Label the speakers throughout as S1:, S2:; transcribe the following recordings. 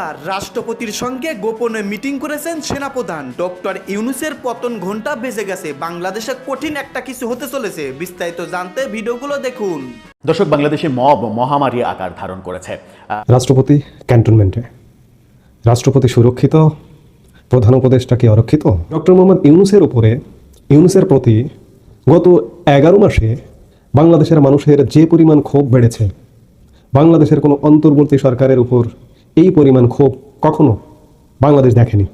S1: এবার রাষ্ট্রপতির সঙ্গে গোপনে মিটিং করেছেন সেনাপ্রধান। ডক্টর ইউনুসের পতন ঘণ্টা বেজে গেছে। বাংলাদেশে কঠিন একটা কিছু হতে চলেছে। বিস্তারিত জানতে ভিডিওগুলো দেখুন।
S2: দর্শক বাংলাদেশে মব মহামারী আকার ধারণ করেছে।
S3: রাষ্ট্রপতি ক্যান্টনমেন্টে। রাষ্ট্রপতি সুরক্ষিত প্রধান উপদেষ্টা কি অরক্ষিত? ডক্টর মোহাম্মদ ইউনুসের উপরে ইউনুসের প্রতি গত এগারো মাসে বাংলাদেশের মানুষের যে পরিমাণ ক্ষোভ বেড়েছে বাংলাদেশের কোনো অন্তর্বর্তী সরকারের উপর এই পরিমাণ ক্ষোভ কখনো বাংলাদেশ দেখেনি।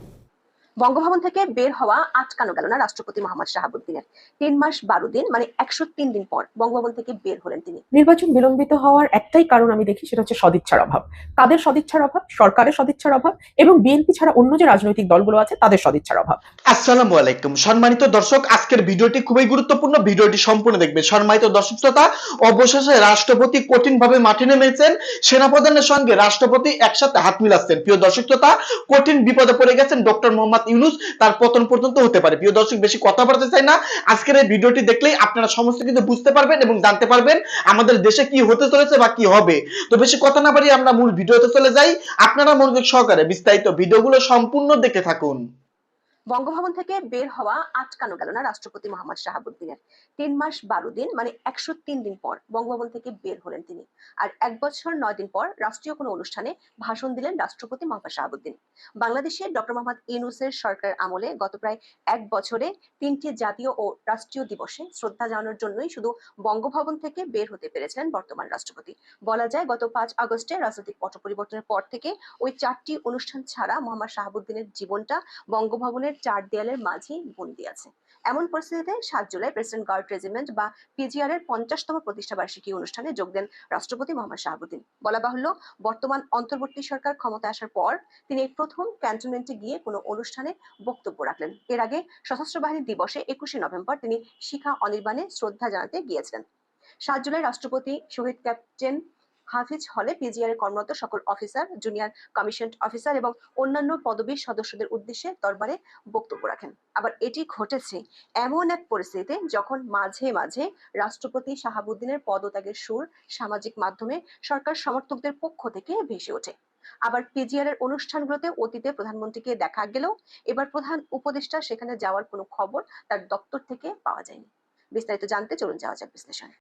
S4: বঙ্গভবন থেকে বের হওয়া আটকানো গেল না রাষ্ট্রপতি মোহাম্মদ শাহাবুদ্দিনের। তিন মাস বারো দিন মানে একশো তিন দিন পর বঙ্গভবন থেকে বের হলেন তিনি।
S5: নির্বাচন বিলম্বিত হওয়ার একটাই কারণ আমি দেখি সেটা হচ্ছে সদিচ্ছার অভাব। কাদের সদিচ্ছার অভাব? সরকারের সদিচ্ছার অভাব এবং বিএনপি ছাড়া অন্য যে রাজনৈতিক দলগুলো আছে তাদের সদিচ্ছার অভাব।
S6: আসসালামু আলাইকুম। সম্মানিত দর্শক আজকের ভিডিওটি খুবই গুরুত্বপূর্ণ। ভিডিওটি সম্পূর্ণ দেখবে সম্মানিত দর্শক শ্রোতা অবশেষে রাষ্ট্রপতি কঠিন ভাবে মাঠে নেমেছেন। সেনাপ্রধানের সঙ্গে রাষ্ট্রপতি একসাথে হাত মিলাচ্ছেন। প্রিয় দর্শক শ্রোতা কঠিন বিপদে পড়ে গেছেন ডক্টর মোহাম্মদ ইউনুস তার পতন পর্যন্ত হতে পারে। প্রিয় দর্শক, বেশি কথা বলতে চাই না। আজকের এই ভিডিওটি দেখলেই আপনারা সমস্ত কিছু বুঝতে পারবেন এবং জানতে পারবেন আমাদের দেশে কি হতে চলেছে বা কি হবে। তো বেশি কথা না পারি আমরা মূল ভিডিওতে চলে যাই। আপনারা মনোযোগ সহকারে বিস্তারিত ভিডিওগুলো সম্পূর্ণ দেখে থাকুন।
S4: বঙ্গভবন থেকে বের হওয়া আটকানো গেল না রাষ্ট্রপতি মোহাম্মদ শাহাবুদ্দিনের। তিন মাস বারো দিন মানে একশো তিন দিন পর বঙ্গভবন থেকে বের হলেন তিনি। আর এক বছর নয় দিন পর রাষ্ট্রীয় কোনো অনুষ্ঠানে ভাষণ দিলেন রাষ্ট্রপতি মোহাম্মদ শাহাবুদ্দিন। বাংলাদেশে ডক্টর মোহাম্মদ ইউনুসের সরকারের আমলে গত প্রায় এক বছরে তিনটি জাতীয় ও রাষ্ট্রীয় দিবসে শ্রদ্ধা জানানোর জন্যই শুধু বঙ্গভবন থেকে বের হতে পেরেছিলেন বর্তমান রাষ্ট্রপতি। বলা যায়, গত পাঁচ আগস্টে রাজনৈতিক পট পরিবর্তনের পর থেকে ওই চারটি অনুষ্ঠান ছাড়া মোহাম্মদ শাহাবুদ্দিনের জীবনটা বঙ্গভবনের চার দেয়ালের মাঝেই বন্দি আছে। এমন পরিস্থিতিতে সাত জুলাই প্রেসিডেন্ট গার্ড রেজিমেন্ট বা পিজিআর এর পঞ্চাশতম প্রতিষ্ঠা বার্ষিকী অনুষ্ঠানে যোগ দেন রাষ্ট্রপতি মোহাম্মদ শাহাবুদ্দিন। বলা বাহুল্য, বর্তমান অন্তর্বর্তী সরকার ক্ষমতায় আসার পর তিনি প্রথম ক্যান্টনমেন্টে গিয়ে কোনো অনুষ্ঠানে বক্তব্য রাখলেন। এর আগে সশস্ত্র বাহিনী দিবসে একুশে নভেম্বর তিনি শিখা অনির্বাণে শ্রদ্ধা জানাতে গিয়েছিলেন। সাত জুলাই রাষ্ট্রপতি শহীদ ক্যাপ্টেন হাফিজ হলে পিজিআর এর কর্মরত সকল অফিসার জুনিয়র কমিশন অফিসার এবং অন্যান্য পদবীর সদস্যদের উদ্দেশ্যে দরবারে বক্তব্য রাখেন। আবার এটি ঘটেছে এমন এক পরিস্থিতিতে যখন মাঝে মাঝে রাষ্ট্রপতি শাহাবুদ্দিনের পদত্যাগের সুর সামাজিক মাধ্যমে সরকার সমর্থকদের পক্ষ থেকে ভেসে ওঠে। আবার পিজিআর এর অনুষ্ঠানগুলোতে অতীতে প্রধানমন্ত্রীকে দেখা গেলেও এবার প্রধান উপদেষ্টা সেখানে যাওয়ার কোনো খবর তার দপ্তর থেকে পাওয়া যায়নি। বিস্তারিত জানতে চলুন যাওয়া যাক বিশ্লেষণে।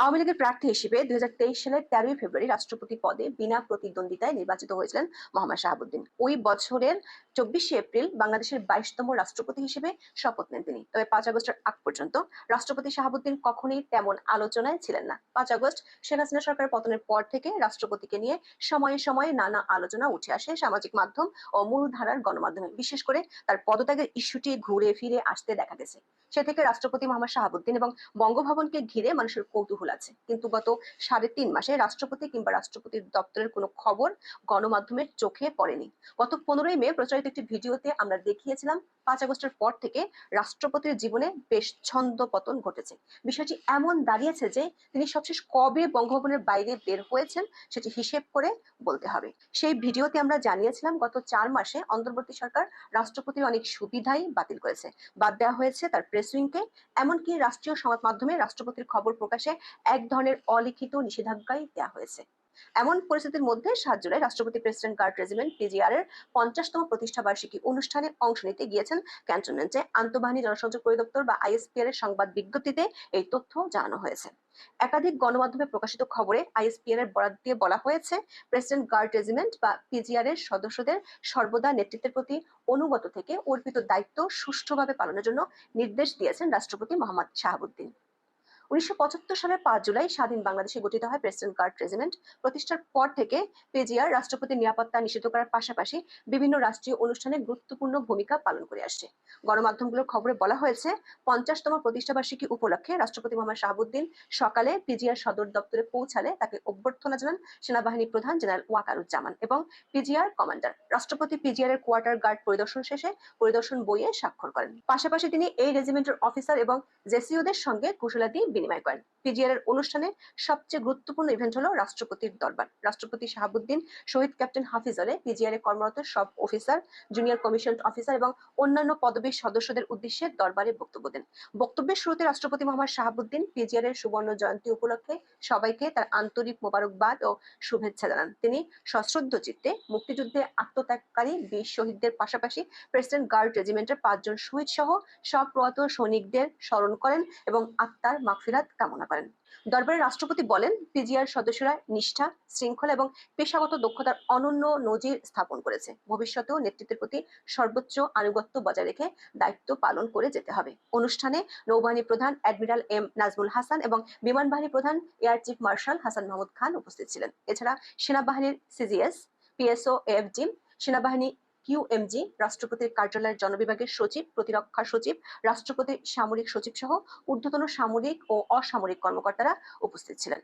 S4: আওয়ামী লীগের প্রার্থী হিসেবে দুই হাজার তেইশ সালের তেরোই ফেব্রুয়ারি রাষ্ট্রপতি পদে বিনা প্রতিদ্বন্দ্বিতায় নির্বাচিত হয়েছিলেন মোহাম্মদ শাহাবুদ্দিন। ওই বছরের চব্বিশে এপ্রিল বাংলাদেশের বাইশতম রাষ্ট্রপতি হিসেবে শপথ নেন তিনি। তবে পাঁচ আগস্টের আগ পর্যন্ত রাষ্ট্রপতি শাহাবুদ্দিন কখনোই তেমন আলোচনায় ছিলেন না। পাঁচ আগস্ট শেখ হাসিনা সরকারের পতনের পর থেকে রাষ্ট্রপতিকে নিয়ে সময়ে সময়ে নানা আলোচনা উঠে আসে সামাজিক মাধ্যম ও মূলধারার গণমাধ্যমে। বিশেষ করে তার পদত্যাগের ইস্যুটি ঘুরে ফিরে আসতে দেখা গেছে। সে থেকে রাষ্ট্রপতি মোহাম্মদ শাহাবুদ্দিন এবং বঙ্গভবনকে ঘিরে মানুষের কৌতূহল আছে। কিন্তু গত সাড়ে তিন মাসে রাষ্ট্রপতি কিংবা রাষ্ট্রপতির দপ্তরের কোনো খবর গণমাধ্যমের চোখে পড়েনি। গত পনেরোই মে প্রচারিত একটি ভিডিওতে আমরা দেখিয়েছিলাম, পাঁচ আগস্টের পর থেকে রাষ্ট্রপতির জীবনে বেশ ছন্দ পতন ঘটেছে। বিষয়টি এমন দাঁড়িয়েছে যে তিনি সবশেষ কবে বঙ্গভবনের বাইরে বের হয়েছেন সেটি হিসেব করে বলতে হবে। সেই ভিডিওতে আমরা জানিয়েছিলাম, গত চার মাসে অন্তর্বর্তী সরকার রাষ্ট্রপতির অনেক সুবিধাই বাতিল করেছে। বাদ দেওয়া হয়েছে তার প্রেস উইংকে। এমনকি রাষ্ট্রীয় সংবাদ মাধ্যমে রাষ্ট্রপতির খবর প্রকাশে এক ধরনের অলিখিত নিষেধাজ্ঞাই দেওয়া হয়েছে। এমন পরিস্থিতির মধ্যে সাত জুলাই রাষ্ট্রপতি প্রেসিডেন্ট গার্ড রেজিমেন্ট পিজিআর এর পঞ্চাশতম প্রতিষ্ঠা বার্ষিকী অনুষ্ঠানে অংশ নিতে গিয়েছেন ক্যান্টনমেন্টে আন্তঃবাহিনী জনসংযোগ পরিদপ্তর বা আইএসপিআর এর সংবাদ বিজ্ঞপ্তিতে এই তথ্য জানানো হয়েছে। একাধিক গণমাধ্যমে প্রকাশিত খবরে আইএসপিআর এর বরাদ দিয়ে বলা হয়েছে, প্রেসিডেন্ট গার্ড রেজিমেন্ট বা পিজিআর এর সদস্যদের সর্বদা নেতৃত্বের প্রতি অনুগত থেকে অর্পিত দায়িত্ব সুষ্ঠুভাবে পালনের জন্য নির্দেশ দিয়েছেন রাষ্ট্রপতি মোহাম্মদ শাহাবুদ্দিন। উনিশশো সালের পাঁচ জুলাই স্বাধীন বাংলাদেশে গঠিত হয় প্রেসিডেন্ট গার্ড রেজিমেন্ট প্রতিষ্ঠার পর থেকে পেজিআর রাষ্ট্রপতির নিরাপত্তা নিষিদ্ধ করার পাশাপাশি বিভিন্ন রাষ্ট্রীয় অনুষ্ঠানে গুরুত্বপূর্ণ ভূমিকা পালন করে আসছে। গণমাধ্যমগুলোর খবরে বলা হয়েছে, পঞ্চাশতম প্রতিষ্ঠাবার্ষিকী উপলক্ষে রাষ্ট্রপতি মোহাম্মদ শাহাবুদ্দিন সকালে পিজিআর সদর দপ্তরে পৌঁছালে তাকে অভ্যর্থনা জানান সেনাবাহিনী প্রধান জেনারেল ওয়াকারুজ্জামান এবং পিজিআর কমান্ডার। রাষ্ট্রপতি পিজিআর এর কোয়ার্টার গার্ড পরিদর্শন শেষে পরিদর্শন বইয়ে স্বাক্ষর করেন। পাশাপাশি তিনি এই রেজিমেন্টের অফিসার এবং জেসিওদের সঙ্গে কুশলাদি বিনিময় করেন। পিজিআর এর অনুষ্ঠানে সবচেয়ে গুরুত্বপূর্ণ ইভেন্ট হলো রাষ্ট্রপতির দরবার। রাষ্ট্রপতি শাহাবুদ্দিন, শহীদ ক্যাপ্টেন হাফিজ আলে, পিজিআর এ কর্মরত সব অফিসার জুনিয়র কমিশন অফিসার এবং অন্যান্য পদবীর সদস্যদের উদ্দেশ্যে দরবারে বক্তব্য দেন। বক্তব্যের শুরুতে রাষ্ট্রপতি মোহাম্মদ শাহাবুদ্দিন পিজিআর এর সুবর্ণ জয়ন্তী উপলক্ষে সবাইকে তার আন্তরিক মোবারকবাদ ও শুভেচ্ছা জানান। তিনি সশ্রদ্ধ চিত্তে মুক্তিযুদ্ধে আত্মত্যাগকারী বীর শহীদদের পাশাপাশি প্রেসিডেন্ট গার্ড রেজিমেন্টের পাঁচজন শহীদ সহ সব প্রয়াত সৈনিকদের স্মরণ করেন এবং আত্মার মাগফিরাত কামনা করেন। দরবারে রাষ্ট্রপতি বলেন, পিজিআর সদস্যরা নিষ্ঠা, শৃঙ্খলা এবং পেশাগত দক্ষতার অনন্য নজির স্থাপন করেছে। ভবিষ্যতেও নেতৃত্বের প্রতি সর্বোচ্চ আনুগত্য বজায় রেখে দায়িত্ব পালন করে যেতে হবে। অনুষ্ঠানে নৌবাহিনী প্রধান অ্যাডমিরাল এম নাজমুল হাসান এবং বিমান বাহিনী প্রধান air chief marshal Hasan Mahmud Khan উপস্থিত ছিলেন। এছাড়া সেনাবাহিনীর সিজিএস পিএসও এফজি সেনাবাহিনী কিউএমজি রাষ্ট্রপতির কার্যালয়ের জনবিভাগের সচিব, প্রতিরক্ষা সচিব, রাষ্ট্রপতির সামরিক সচিব সহ ঊর্ধ্বতন সামরিক ও অসামরিক কর্মকর্তারা উপস্থিত ছিলেন।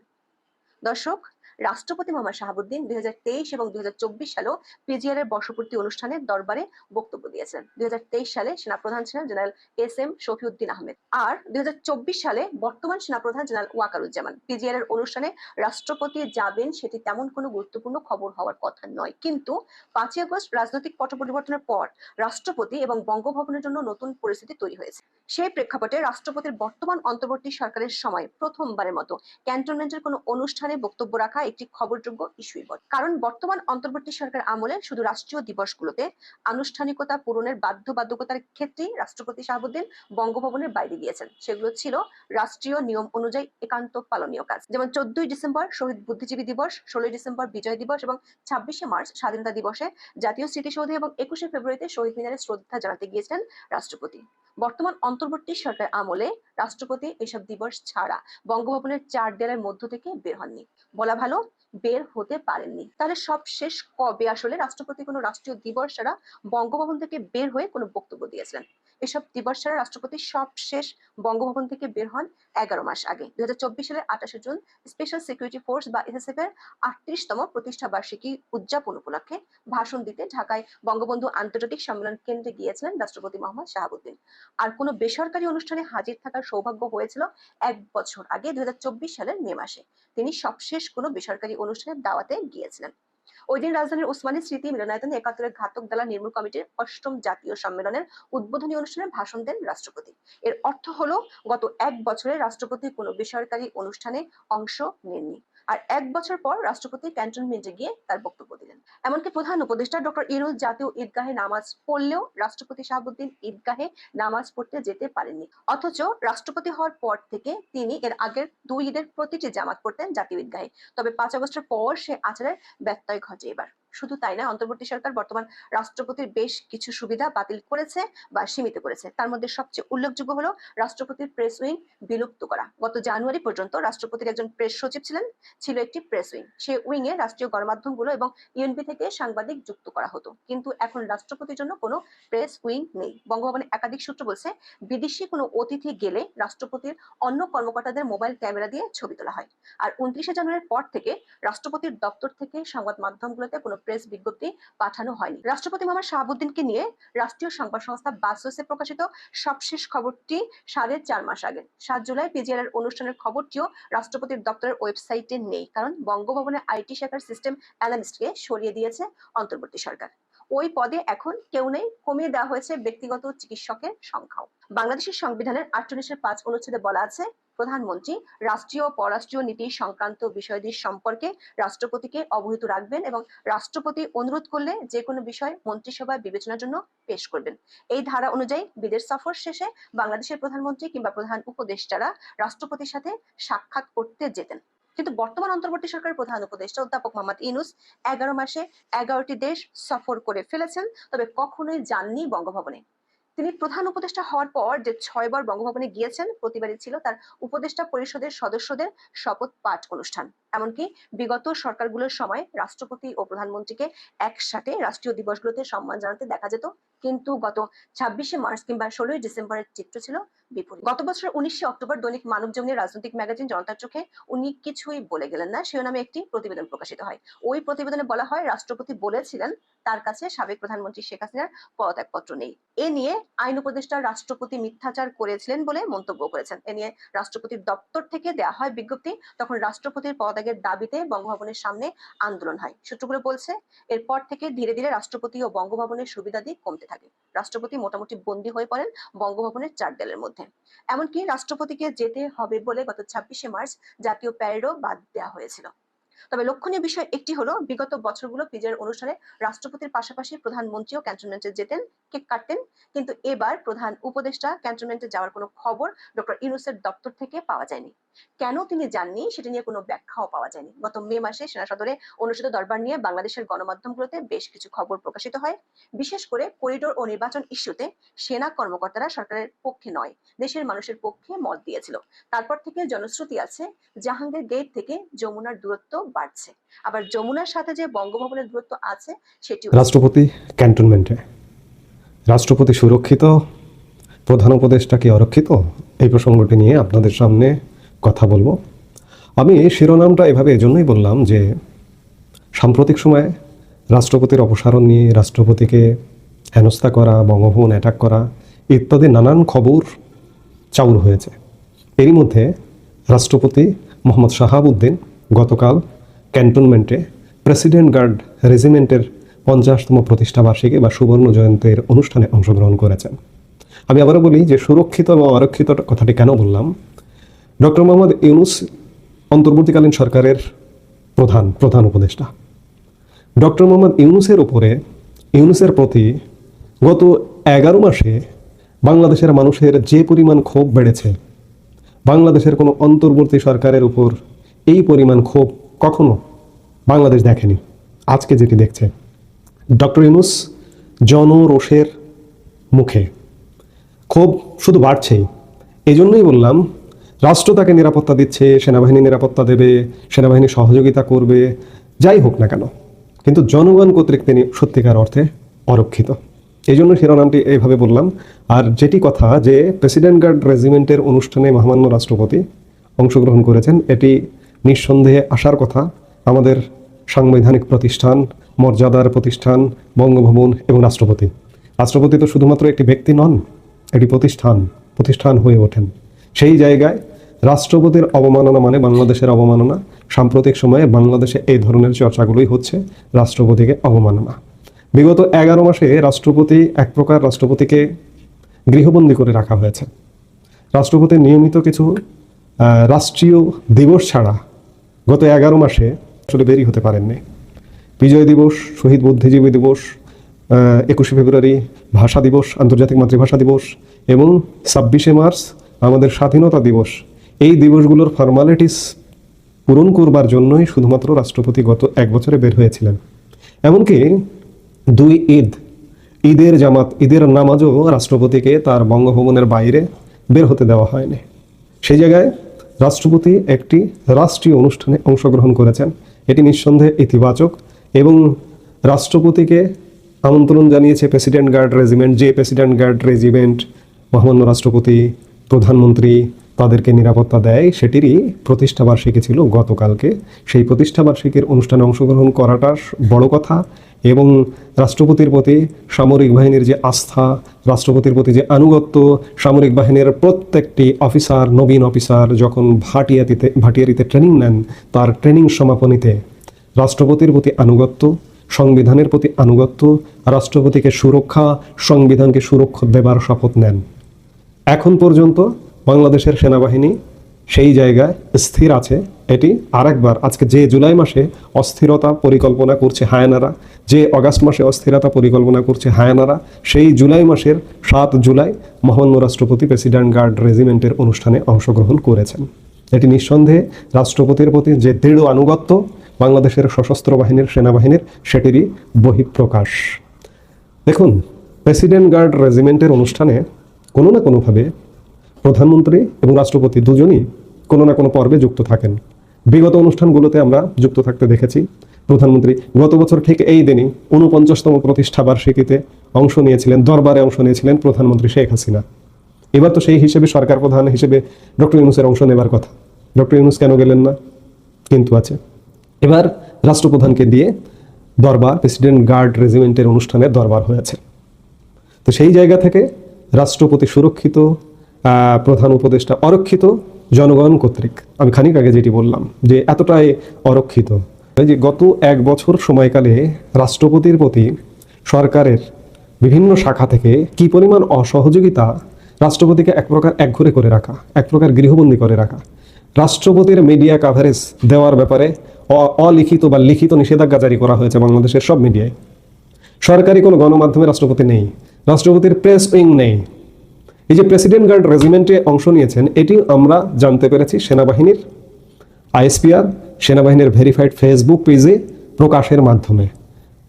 S4: দর্শক রাষ্ট্রপতি মোহাম্মদ শাহাবুদ্দিন দুই হাজার তেইশ এবং দুই হাজার চব্বিশ সালেও পিজিআর এর বর্ষপূর্তি অনুষ্ঠানে দরবারে বক্তব্য দিয়েছেন। দুই হাজার তেইশ সালে সেনাপ্রধান ছিলেন general S M Shafiuddin Ahmed. আর দুই হাজার চব্বিশ সালে বর্তমান সেনাপ্রধান জেনারেল ওয়াকারুজ্জামান। পিজিআর এর অনুষ্ঠানে রাষ্ট্রপতি যাবেন সেটি তেমন কোনো গুরুত্বপূর্ণ খবর হওয়ার কথা নয়। কিন্তু পাঁচই আগস্ট রাজনৈতিক পট পরিবর্তনের পর রাষ্ট্রপতি এবং বঙ্গভবনের জন্য নতুন পরিস্থিতি তৈরি হয়েছে। সেই প্রেক্ষাপটে রাষ্ট্রপতির বর্তমান অন্তর্বর্তী সরকারের সময় প্রথমবারের মতো ক্যান্টনমেন্টের কোনো অনুষ্ঠানে বক্তব্য রাখা একটি খবরযোগ্য ইস্যুই বটে। কারণ বর্তমান অন্তর্বর্তী সরকার আমলে শুধু রাষ্ট্রীয় দিবসগুলোতে আনুষ্ঠানিকতা পূরণের বাধ্যবাধকতার ক্ষেত্রেই রাষ্ট্রপতি শাহাবুদ্দিন বঙ্গভবনের বাইরে গিয়েছেন। সেগুলো ছিল রাষ্ট্রীয় নিয়ম অনুযায়ী একান্ত পালনীয় কাজ। যেমন চোদ্দই ডিসেম্বর শহীদ বুদ্ধিজীবী দিবস, ষোলোই ডিসেম্বর বিজয় দিবস এবং ছাব্বিশে মার্চ স্বাধীনতা দিবসে জাতীয় স্মৃতিসৌধে এবং একুশে ফেব্রুয়ারিতে শহীদ মিনারে শ্রদ্ধা জানাতে গিয়েছিলেন রাষ্ট্রপতি। বর্তমান অন্তর্বর্তী সরকার আমলে রাষ্ট্রপতি এসব দিবস ছাড়া বঙ্গভবনের চার দেয়ালের মধ্য থেকে বের হননি। বলা ভালো, বের হতে পারেননি। তাহলে সব শেষ কবে আসলে রাষ্ট্রপতি কোনো রাষ্ট্রীয় দিবস ছাড়া বঙ্গভবন থেকে বের হয়ে কোনো বক্তব্য দিয়েছিলেন? এসব দিবস ছাড়া রাষ্ট্রপতি সব শেষ বঙ্গভবন থেকে বের হন এগারো মাস আগে। দুই সালের আঠাশে জুন স্পেশাল সিকিউরিটি ফোর্স বা এসএসএফ এর আটত্রিশতম প্রতিষ্ঠা বার্ষিকী উদযাপন উপলক্ষে ভাষণ দিতে ঢাকায় বঙ্গবন্ধু আন্তর্জাতিক সম্মেলন কেন্দ্রে গিয়েছিলেন রাষ্ট্রপতি মোহাম্মদ শাহাবুদ্দিন। আর কোনো বেসরকারি অনুষ্ঠানে হাজির থাকার সৌভাগ্য হয়েছিল এক বছর আগে দুই হাজার চব্বিশ সালের মে মাসে। তিনি সবশেষ কোনো বেসরকারি অনুষ্ঠানের দাওয়াতে গিয়েছিলেন। ওই দিন রাজধানীর ওসমানী স্মৃতি মিলনায়তনে একাত্তরের ঘাতক দালা নির্মূল কমিটির অষ্টম জাতীয় সম্মেলনের উদ্বোধনী অনুষ্ঠানে ভাষণ দেন রাষ্ট্রপতি। এর অর্থ হলো, গত এক বছরে রাষ্ট্রপতি কোনো বেসরকারি অনুষ্ঠানে অংশ নেননি। আর এক বছর পর রাষ্ট্রপতি ক্যান্টনমেন্টে গিয়ে তার বক্তব্য দিলেন। এমনকি প্রধান উপদেষ্টা ডক্টর ইরুল জাতীয় ঈদগাহে নামাজ পড়লেও রাষ্ট্রপতি শাহাবুদ্দিন ঈদগাহে নামাজ পড়তে যেতে পারেননি। অথচ রাষ্ট্রপতি হওয়ার পর থেকে তিনি এর আগের দুই ঈদের প্রতিটি জামাত পড়তেন জাতীয় ঈদগাহে। তবে পাঁচ আগস্টের পর সে আচারের ব্যত্যয় ঘটে এবার। শুধু তাই না, অন্তর্বর্তী সরকার বর্তমান রাষ্ট্রপতির বেশ কিছু সুবিধা বাতিল করেছে বা সীমিত করেছে। তার মধ্যে সবচেয়ে উল্লেখযোগ্য হলো রাষ্ট্রপতির প্রেস উইং বিলুপ্ত করা। গত জানুয়ারি পর্যন্ত রাষ্ট্রপতির একজন প্রেস সচিব ছিলেন, ছিল একটি প্রেস উইং। সে উইং এ রাষ্ট্রীয় গণমাধ্যমগুলো এবং ইউএনপি থেকে সাংবাদিক যুক্ত করা হতো। কিন্তু এখন রাষ্ট্রপতির জন্য কোনো প্রেস উইং নেই। বঙ্গভবনে একাধিক সূত্র বলছে, বিদেশি কোনো অতিথি গেলে রাষ্ট্রপতির অন্য কর্মকর্তাদের মোবাইল ক্যামেরা দিয়ে ছবি তোলা হয়। আর উনত্রিশে জানুয়ারির পর থেকে রাষ্ট্রপতির দপ্তর থেকে সংবাদ মাধ্যমগুলোতে কোনো প্রেস বিজ্ঞপ্তি পাঠানো হয়নি। রাষ্ট্রপতি মোহাম্মদ শাহাবুদ্দিনকে নিয়ে রাষ্ট্রীয় সংবাদ সংস্থা বাসোসে প্রকাশিত সবশেষ খবরটি সাড়ে চার মাস আগে। সাত জুলাই পিজিআর অনুষ্ঠানের খবরটিও রাষ্ট্রপতির দপ্তরের ওয়েবসাইটে নেই, কারণ বঙ্গভবনে আইটি শাখার সিস্টেম অ্যানালিস্টকে সরিয়ে দিয়েছে অন্তর্বর্তী সরকার। ওই পদে এখন কেউ নেই। কমিয়ে দেওয়া হয়েছে ব্যক্তিগত চিকিৎসকের সংখ্যাও। বাংলাদেশের সংবিধানের আটচল্লিশের পাঁচ অনুচ্ছেদে বলা আছে, প্রধানমন্ত্রী রাষ্ট্রীয় পররাষ্ট্রীয় নীতি সংক্রান্ত বিষয়াদি সম্পর্কে রাষ্ট্রপতিকে অবহিত রাখবেন এবং রাষ্ট্রপতি অনুরোধ করলে যে কোনো বিষয় মন্ত্রিসভায় বিবেচনার জন্য পেশ করবেন। এই ধারা অনুযায়ী বিদেশ সফর শেষে বাংলাদেশের প্রধানমন্ত্রী কিংবা প্রধান উপদেষ্টারা রাষ্ট্রপতির সাথে সাক্ষাৎ করতে যেতেন। কিন্তু বর্তমান অন্তর্বর্তী সরকারের প্রধান উপদেষ্টা অধ্যাপক মোহাম্মদ ইনুস এগারো মাসে এগারোটি দেশ সফর করে ফেলেছেন, তবে কখনোই যাননি বঙ্গভবনে। তিনি প্রধান উপদেষ্টা হওয়ার পর যে ছয়বার বঙ্গভবনে গিয়েছেন, প্রতিবারই ছিল তার উপদেষ্টা পরিষদের সদস্যদের শপথ পাঠ অনুষ্ঠান। এমনকি বিগত সরকারগুলোর সময় রাষ্ট্রপতি ও প্রধানমন্ত্রীকে একসাথে রাষ্ট্রীয় দিবসগুলোতে সম্মান জানাতে দেখা যেত। কিন্তু গত ছাব্বিশে মার্চ কিংবা ষোলোই ডিসেম্বরের চিত্র ছিল বিপরীত। গত বছর উনিশে অক্টোবর দৈনিক মানব জমিনের রাজনৈতিক ম্যাগাজিন জনতার চোখে উনি কিছুই বলে গেলেন না, শিরোনামে একটি প্রতিবেদন প্রকাশিত হয়। ওই প্রতিবেদনে বলা হয়, রাষ্ট্রপতি বলেছিলেন, তার কাছে সাবেক প্রধানমন্ত্রী শেখ হাসিনার পদত্যাগপত্র নেই। এ নিয়ে আইন উপদেষ্টা রাষ্ট্রপতি মিথ্যাচার করেছিলেন বলে মন্তব্য করেছেন। এ নিয়ে রাষ্ট্রপতির দপ্তর থেকে দেওয়া হয় বিজ্ঞপ্তি, তখন রাষ্ট্রপতির পদত্যাগের দাবিতে বঙ্গভবনের সামনে আন্দোলন হয়। সূত্রগুলো বলছে, এরপর থেকে ধীরে ধীরে রাষ্ট্রপতি ও বঙ্গভবনের সুবিধাদি কমতে থাকে। রাষ্ট্রপতি মোটামুটি বন্দী হয়ে পড়েন বঙ্গভবনের চার দেয়ালের মধ্যে। এমনকি রাষ্ট্রপতিকে যেতে হবে বলে গত ছাব্বিশে মার্চ জাতীয় প্যারেডও বাদ দেওয়া হয়েছিল। তবে লক্ষণীয় বিষয় একটি হলো, বিগত বছরগুলো পিজের অনুষ্ঠানে রাষ্ট্রপতির পাশাপাশি প্রধানমন্ত্রীও ক্যান্টনমেন্টে যেতেন, কেক কাটতেন। কিন্তু এবার প্রধান উপদেষ্টা ক্যান্টনমেন্টে যাওয়ার কোনো খবর ডক্টর ইউনুসের দপ্তর থেকে পাওয়া যায়নি। কেন তিনি যাননি সেটা নিয়ে কোনো ব্যাখ্যাও পাওয়া যায়নি। গত মে মাসে সেনা সদরে অনুষ্ঠিত দরবার নিয়ে বাংলাদেশের গণমাধ্যমগুলোতে বেশ কিছু খবর প্রকাশিত হয়। বিশেষ করে করিডোর ও নির্বাচন ইস্যুতে সেনা কর্মকর্তারা সরকারের পক্ষে নয়, দেশের মানুষের পক্ষে মত দিয়েছিল। তারপর থেকে জনশ্রুতি আছে, জাহাঙ্গীর গেট থেকে যমুনার দূরত্ব বাড়ছে। আবার যমুনার সাথে যে বঙ্গভবনের দূরত্ব আছে সেটি
S3: রাষ্ট্রপতি ক্যান্টনমেন্টে। রাষ্ট্রপতি সুরক্ষিত, প্রধান উপদেষ্টা কি অরক্ষিত? এই প্রসঙ্গটি নিয়ে আপনাদের সামনে কথা বলব। আমি শিরোনামটা এভাবে এজন্যই বললাম যে, সাম্প্রতিক সময়ে রাষ্ট্রপতির অপসারণ নিয়ে রাষ্ট্রপতিকে হেনস্থা করা, বঙ্গভবন অ্যাটাক করা ইত্যাদি নানান খবর চাউর হয়েছে। এরই মধ্যে রাষ্ট্রপতি মোহাম্মদ শাহাবুদ্দিন গতকাল ক্যান্টনমেন্টে প্রেসিডেন্ট গার্ড রেজিমেন্টের পঞ্চাশতম প্রতিষ্ঠা বার্ষিকী বা সুবর্ণ জয়ন্তীর অনুষ্ঠানে অংশগ্রহণ করেছেন। আমি আবারও বলি যে সুরক্ষিত এবং অরক্ষিত কথাটি কেন বললাম? ডক্টর মোহাম্মদ ইউনুস অন্তর্বর্তীকালীন সরকারের প্রধান প্রধান উপদেষ্টা। ডক্টর মোহাম্মদ ইউনুসের উপরে, ইউনুসের প্রতি গত এগারো মাসে বাংলাদেশের মানুষের যে পরিমাণ ক্ষোভ বেড়েছে, বাংলাদেশের কোনো অন্তর্বর্তী সরকারের উপর এই পরিমাণ ক্ষোভ কখনো বাংলাদেশ দেখেনি। আজকে যেটি দেখছে, ডক্টর ইউনুস জনরোষের মুখে। ক্ষোভ শুধু বাড়ছেই। এই জন্যই বললাম রাষ্ট্র তাকে নিরাপত্তা দিচ্ছে, সেনাবাহিনী নিরাপত্তা দেবে, সেনাবাহিনী সহযোগিতা করবে, যাই হোক না কেন। কিন্তু জনগণ কর্তৃক তিনি সত্যিকার অর্থে অরক্ষিত। এই জন্য শিরোনামটি এইভাবে বললাম। আর যেটি কথা যে প্রেসিডেন্ট গার্ড রেজিমেন্টের অনুষ্ঠানে মহামান্য রাষ্ট্রপতি অংশগ্রহণ করেছেন, এটি নিঃসন্দেহে আসার কথা। আমাদের সাংবিধানিক প্রতিষ্ঠান, মর্যাদার প্রতিষ্ঠান, বঙ্গভবন এবং রাষ্ট্রপতি। রাষ্ট্রপতি তো শুধুমাত্র একটি ব্যক্তি নন, এটি প্রতিষ্ঠান প্রতিষ্ঠান হয়ে ওঠেন। সেই জায়গায় রাষ্ট্রপতির অবমাননা মানে বাংলাদেশের অবমাননা। সাম্প্রতিক সময়ে বাংলাদেশে এই ধরনের চর্চাগুলোই হচ্ছে রাষ্ট্রপতিকে অবমাননা। বিগত এগারো মাসে রাষ্ট্রপতি এক প্রকার রাষ্ট্রপতিকে গৃহবন্দী করে রাখা হয়েছে। রাষ্ট্রপতি নিয়মিত কিছু রাষ্ট্রীয় দিবস ছাড়া গত এগারো মাসে আসলে বেরিয়ে হতে পারেননি। বিজয় দিবস, শহীদ বুদ্ধিজীবী দিবস একুশে ফেব্রুয়ারি ভাষা দিবস, আন্তর্জাতিক মাতৃভাষা দিবস এবং ছাব্বিশে মার্চ আমাদের স্বাধীনতা দিবস। এই দিবসগুলোর ফর্মালিটিস পূরণ করবার জন্যই শুধুমাত্র রাষ্ট্রপতি গত এক বছরে বের হয়েছিলেন। এমনকি দুই ঈদ, ঈদের জামাত, ঈদের নামাজও রাষ্ট্রপতিকে তার বঙ্গভবনের বাইরে বের হতে দেওয়া হয়নি। সেই জায়গায় রাষ্ট্রপতি একটি রাষ্ট্রীয় অনুষ্ঠানে অংশগ্রহণ করেছেন। এটি নিঃসন্দেহে ইতিবাচক এবং রাষ্ট্রপতিকে আমন্ত্রণ জানিয়েছে প্রেসিডেন্ট গার্ড রেজিমেন্ট যে প্রেসিডেন্ট গার্ড রেজিমেন্ট মহামান্য রাষ্ট্রপতি প্রধানমন্ত্রী তাদেরকে নিরাপত্তা দেয়, সেটিরই প্রতিষ্ঠা বার্ষিকী ছিল গতকালকে। সেই প্রতিষ্ঠা বার্ষিকীর অনুষ্ঠানে অংশগ্রহণ করাটা বড় কথা এবং রাষ্ট্রপতির প্রতি সামরিক বাহিনীর যে আস্থা, রাষ্ট্রপতির প্রতি যে আনুগত্য, সামরিক বাহিনীর প্রত্যেকটি অফিসার, নবীন অফিসার যখন ভাটিয়াতিতে ভাটিয়ারিতে ট্রেনিং নেন, তার ট্রেনিং সমাপনীতে রাষ্ট্রপতির প্রতি আনুগত্য, সংবিধানের প্রতি আনুগত্য, রাষ্ট্রপতিকে সুরক্ষা, সংবিধানকে সুরক্ষা দেবার শপথ নেন। এখন পর্যন্ত বাংলাদেশের সেনাবাহিনী সেই জায়গায় স্থির আছে। এটি আরেকবার আজকে যে জুলাই মাসে অস্থিরতা পরিকল্পনা করছে হায়ানারা, যে অগাস্ট মাসে অস্থিরতা পরিকল্পনা করছে হায়ানারা, সেই জুলাই মাসের সাত জুলাই মহামান্য রাষ্ট্রপতি প্রেসিডেন্ট গার্ড রেজিমেন্টের অনুষ্ঠানে অংশগ্রহণ করেছেন। এটি নিঃসন্দেহে রাষ্ট্রপতির প্রতি যে দৃঢ় আনুগত্য বাংলাদেশের সশস্ত্র বাহিনীর সেনাবাহিনীর, সেটিরই বহিঃপ্রকাশ। দেখুন, প্রেসিডেন্ট গার্ড রেজিমেন্টের অনুষ্ঠানে কোনো না কোনোভাবে প্রধানমন্ত্রী এবং রাষ্ট্রপতি দুজনই কোনো না কোনো পর্বে যুক্ত থাকেন। বিগত অনুষ্ঠানগুলোতে আমরা যুক্ত থাকতে দেখেছি, প্রধানমন্ত্রী গত বছর ঠিক এই দিনই উনপঞ্চাশতম প্রতিষ্ঠা বার্ষিকীতে অংশ নিয়েছিলেন, দরবারে অংশ নিয়েছিলেন প্রধানমন্ত্রী শেখ হাসিনা। এবার তো সেই হিসেবে সরকার প্রধান হিসেবে ডক্টর ইউনুসের অংশ নেবার কথা। ডক্টর ইউনুস কেন গেলেন না? কিন্তু আছে। এবার রাষ্ট্রপ্রধানকে দিয়ে দরবার, প্রেসিডেন্ট গার্ড রেজিমেন্টের অনুষ্ঠানের দরবার হয়েছে। তো সেই জায়গা থেকে রাষ্ট্রপতি সুরক্ষিত প্রধান উপদেষ্টা অরক্ষিত, জনগণ কর্তৃক। আমি খানিক আগে যেটি বললাম, যে এতটাই অরক্ষিত। যে গত এক বছর সময়কালে রাষ্ট্রপতির প্রতি সরকারের বিভিন্ন শাখা থেকে কি পরিমাণ অসহযোগিতা রাষ্ট্রপতিকে এক প্রকার একঘরে করে রাখা, এক প্রকার গৃহবন্দী করে রাখা। রাষ্ট্রপতির মিডিয়া কাভারেজ দেওয়ার ব্যাপারে অলিখিত বা লিখিত নিষেধাজ্ঞা জারি করা হয়েছে বাংলাদেশের সব মিডিয়ায় সরকারি কোনো গণমাধ্যমে রাষ্ট্রপতি নেই। রাষ্ট্রপতির প্রেস উইং নেই। এই যে প্রেসিডেন্ট গার্ড রেজিমেন্টে অংশ নিয়েছেন এটি আমরা জানতে পেরেছি সেনাবাহিনীর আইএসপিআর সেনাবাহিনীর ভেরিফাইড ফেসবুক পেজে প্রকাশের মাধ্যমে।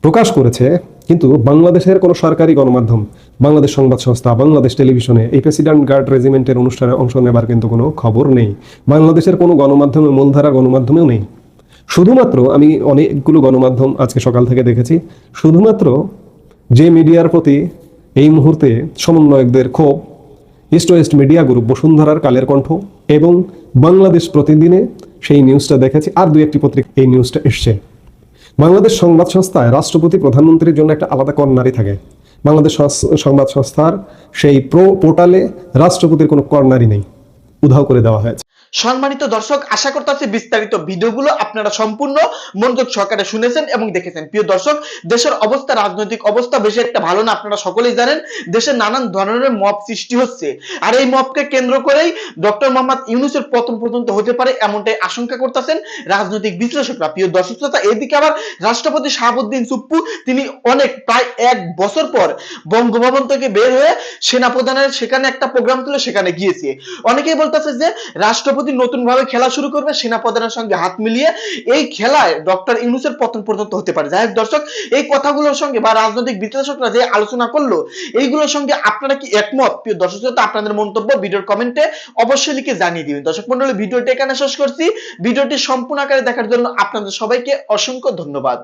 S3: প্রকাশ করেছে, কিন্তু বাংলাদেশের কোনো সরকারি গণমাধ্যম, বাংলাদেশ সংবাদ সংস্থা, বাংলাদেশ টেলিভিশনে এই প্রেসিডেন্ট গার্ড রেজিমেন্টের অনুষ্ঠানে অংশ নেবার কিন্তু কোনো খবর নেই। বাংলাদেশের কোনো গণমাধ্যমে মূলধারা গণমাধ্যমেও নেই। শুধুমাত্র আমি অনেকগুলো গণমাধ্যম আজকে সকাল থেকে দেখেছি, শুধুমাত্র যে মিডিয়ার প্রতি এই মুহূর্তে সমন্বয়কদের ক্ষোভ ইস্ট ওয়েস্ট মিডিয়া গ্রুপ বসুন্ধরার কালের কণ্ঠ এবং বাংলাদেশ প্রতিদিনে সেই নিউজটা দেখেছি, আর দুই একটি পত্রিকা এই নিউজটা এসছে। বাংলাদেশ সংবাদ সংস্থায় রাষ্ট্রপতি, প্রধানমন্ত্রীর জন্য একটা আলাদা কর্নারই থাকে। বাংলাদেশ সংবাদ সংস্থার সেই প্রো পোর্টালে রাষ্ট্রপতির কোনো কর্নারই নেই। উধাও করে দেওয়া হয়েছে।
S6: সম্মানিত দর্শক, আশা করতেছি বিস্তারিত ভিডিওগুলো আপনারা সম্পূর্ণ মনোযোগ সহকারে শুনেছেন এবং দেখেছেন। প্রিয় দর্শক, দেশের অবস্থা, রাজনৈতিক অবস্থা বেশি একটা ভালো না, আপনারা সকলেই জানেন, দেশে নানান ধরনের মব সৃষ্টি হচ্ছে। আর এই মবকে কেন্দ্র করেই ডক্টর মোহাম্মদ ইউনুসের পতন পর্যন্ত হতে পারে এমনটাই আশঙ্কা করতেছেন রাজনৈতিক বিশ্লেষকরা। প্রিয় দর্শক শ্রোতা, এদিকে আবার রাষ্ট্রপতি শাহাবুদ্দিন সুপ্পু, তিনি অনেক, প্রায় এক বছর পর বঙ্গভবন থেকে বের হয়ে সেনাপ্রধানের সেখানে একটা প্রোগ্রাম তুলে সেখানে গিয়েছে। অনেকেই বলতেছে যে রাষ্ট্রপতি নতুন ভাবে খেলা শুরু করবে, সেনাপ্রধানের সঙ্গে হাত মিলিয়ে এই খেলায় ডক্টর ইউনুসের পতন পর্যন্ত হতে পারে। যাই দর্শক, এই কথাগুলোর সঙ্গে বা রাজনৈতিক বিশ্লেষকরা যে আলোচনা করল, এইগুলোর সঙ্গে আপনারা কি একমত? প্রিয় দর্শক আপনাদের মন্তব্য ভিডিওর কমেন্টে অবশ্যই লিখে জানিয়ে দিবেন। দর্শক মন্ডলী, ভিডিওটি এখানে শেষ করছি। ভিডিওটি সম্পূর্ণ আকারে দেখার জন্য আপনাদের সবাইকে অসংখ্য ধন্যবাদ।